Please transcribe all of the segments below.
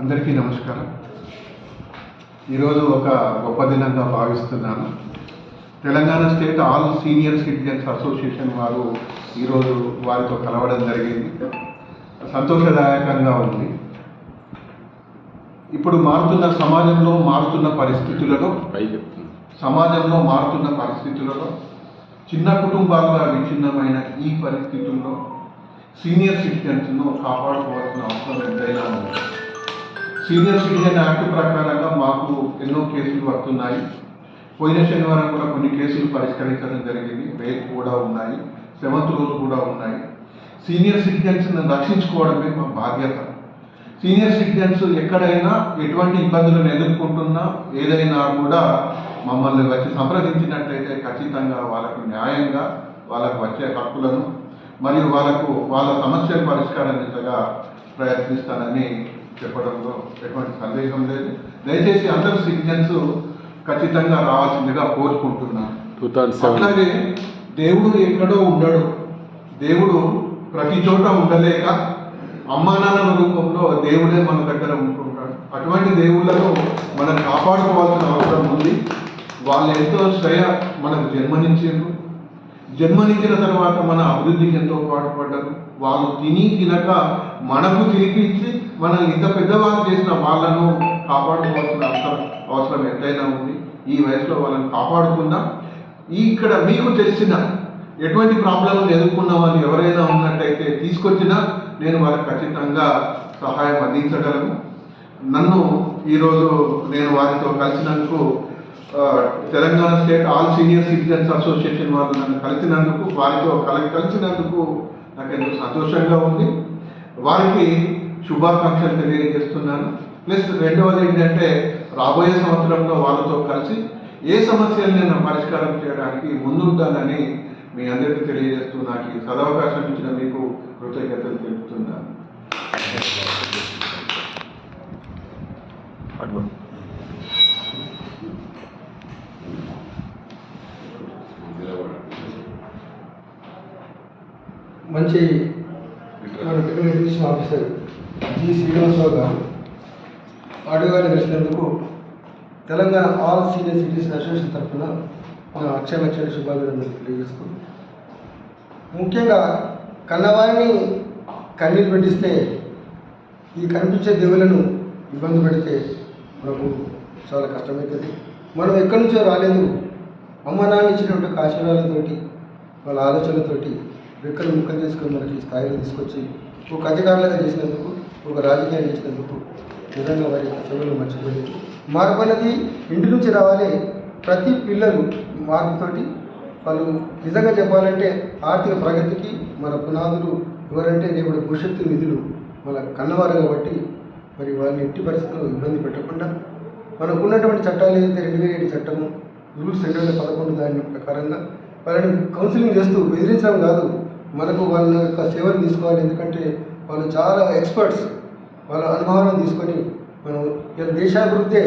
అందరికీ నమస్కారం. ఈరోజు ఒక గొప్ప దినంగా భావిస్తున్నాను. Telangana state all senior citizens association వారు ఈరోజు వారితో కలవడం జరిగింది. సంతోషదాయకంగా ఉంది. ఇప్పుడు మారుతున్న సమాజంలో మారుతున్న పరిస్థితులలో సమాజంలో మారుతున్న పరిస్థితులలో చిన్న కుటుంబాలుగా విచ్ఛిన్నమైన ఈ పరిస్థితుల్లో సీనియర్ సిటిజన్స్ను కాపాడుకోవాల్సిన అవసరం ఎంతైనా ఉంది. సీనియర్ సిటిజన్ యాక్ట్ ప్రకారంగా మాకు ఎన్నో కేసులు వస్తున్నాయి. పోయిన శనివారం కూడా కొన్ని కేసులు పరిష్కరించడం జరిగింది. రేపు కూడా ఉన్నాయి. సెవెంత్ రోజు కూడా ఉన్నాయి. సీనియర్ సిటిజన్స్ని రక్షించుకోవడమే మా బాధ్యత. సీనియర్ సిటిజన్స్ ఎక్కడైనా ఎటువంటి ఇబ్బందులను ఎదుర్కొంటున్నా ఏదైనా కూడా మమ్మల్ని వచ్చి సంప్రదించినట్లయితే ఖచ్చితంగా వాళ్ళకు న్యాయంగా వాళ్ళకు వచ్చే హక్కులను మరియు వాళ్ళకు వాళ్ళ సమస్యలు పరిష్కారం దిశగా ప్రయత్నిస్తానని చెప్పడంలో ఎటువంటి సందేహం లేదు. దయచేసి అందరు సిటిజన్స్ ఖచ్చితంగా రావాల్సిందిగా కోరుకుంటున్నాను అట్లాగే దేవుడు ఎక్కడో ఉండడు. దేవుడు ప్రతి చోట ఉండలేక అమ్మా నాన్నల రూపంలో దేవుడే మన దగ్గర ఉంటుంటాడు. అటువంటి దేవుళ్ళను మనం కాపాడుకోవాల్సిన అవసరం ఉంది. వాళ్ళు ఎంతో శ్రేయ మనకు జన్మనిచ్చిండ్రు జన్మనిచ్చిన తర్వాత మన అభివృద్ధికి ఎంతో పాటుపడ్డారు. వాళ్ళు తిని తినక మనకు తినిపించి మనల్ని ఇంత పెద్దవారు చేసిన వాళ్ళను కాపాడుకోవాల్సిన అవసరం అవసరం ఎంతైనా ఉంది. ఈ వయసులో వాళ్ళని కాపాడుకుందాం. ఇక్కడ మీకు తెలిసిన ఎటువంటి ప్రాబ్లంలు ఎదుర్కొన్న వాళ్ళు ఎవరైనా ఉన్నట్టయితే తీసుకొచ్చినా నేను వాళ్ళకి ఖచ్చితంగా సహాయం అందించగలను. నన్ను ఈరోజు నేను వారితో కలిసినందుకు Telangana state all senior citizens association వాళ్ళు నన్ను కలిసినందుకు వారితో కల కలిసినందుకు నాకు ఎంతో సంతోషంగా ఉంది. వారికి శుభాకాంక్షలు తెలియజేస్తున్నాను. ప్లస్ రెండవది ఏంటంటే రాబోయే సంవత్సరంలో వాళ్ళతో కలిసి ఏ సమస్యలైనా పరిష్కారం చేయడానికి ముందుంటానని మీ అందరికీ తెలియజేస్తూ నాకు ఈ సదవకాశం ఇచ్చిన మీకు కృతజ్ఞతలు తెలుపుతున్నాను. మంచి మన officer G. Srinivasarao garu audio కలిసినందుకు Telangana all senior citizen association తరఫున మన అక్షయ లక్షల శుభాభినందనలు తెలియజేస్తున్నాం ముఖ్యంగా కన్నవారిని కన్నీరు పెట్టిస్తే ఈ కనిపించే దేవులను ఇబ్బంది పెడితే మనకు చాలా కష్టమవుతుంది మనం ఎక్కడి నుంచో రాలేదు. అమ్మ నాన్న ఇచ్చినటువంటి ఆశీర్వాదాలతోటి వాళ్ళ ఆలోచనలతోటి రెక్కలు ముక్కలు చేసుకొని మనకి స్థాయిలో తీసుకొచ్చి ఒక అధికారులుగా చేసినందుకు ఒక రాజకీయం చేసినందుకు నిజంగా వారి చదువులు సేవలు మర్చిపోలేదు మార్పు అనేది ఇంటి నుంచి రావాలి. ప్రతి పిల్లలు మార్పుతోటి వాళ్ళు నిజంగా చెప్పాలంటే ఆర్థిక ప్రగతికి మన పునాదులు ఎవరంటే రేపటి భవిష్యత్తు నిధులు మన కన్నవారు కాబట్టి మరి వారిని ఎట్టి పరిస్థితుల్లో ఇబ్బంది పెట్టకుండా మనకు ఉన్నటువంటి చట్టాలు ఏదైతే రెండు వేల ఏడు చట్టము రూల్స్ రెండు వేల పదకొండు దాని ప్రకారంగా వాళ్ళని కౌన్సిలింగ్ చేస్తూ బెదిరించడం కాదు. మనకు వాళ్ళ యొక్క సేవలు తీసుకోవాలి. ఎందుకంటే వాళ్ళు చాలా ఎక్స్పర్ట్స్ వాళ్ళ అనుభవాలను తీసుకొని మనం ఇలా దేశాభివృద్ధి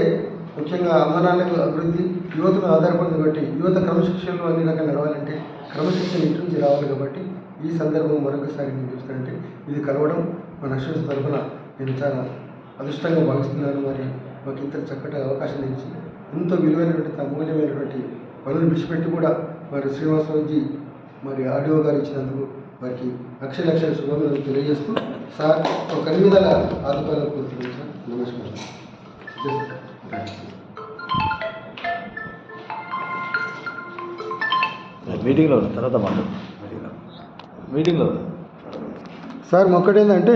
ముఖ్యంగా అమ్మనాన్నకు అభివృద్ధి యువతను ఆధారపడింది కాబట్టి యువత క్రమశిక్షణలో అన్ని రకాలు నడవాలంటే క్రమశిక్షణ ఇంటి నుంచి రావాలి కాబట్టి ఈ సందర్భం మరొకసారి నేను చూస్తానంటే ఇది కలవడం మన అశ్వస్ తరఫున నేను చాలా అదృష్టంగా భావిస్తున్నాను. మరి మాకు ఇంత చక్కటి అవకాశం ఇచ్చి ఎంతో విలువైనటువంటి అమూల్యమైనటువంటి పనులు విడిచిపెట్టి కూడా మరి శ్రీనివాసరావుజీ మరి ఆడియో గారు ఇచ్చినందుకు వారికి లక్ష లక్షల శుభాభినందనలు తెలియజేస్తూ సార్ ఒక అన్ని విధాల ఆదుకోవాలని కోరుతున్నాను సార్. నమస్కారం. మీటింగ్లో ఉన్న తర్వాత మాట్లాడు మీటింగ్లో సార్ మొక్కటేందంటే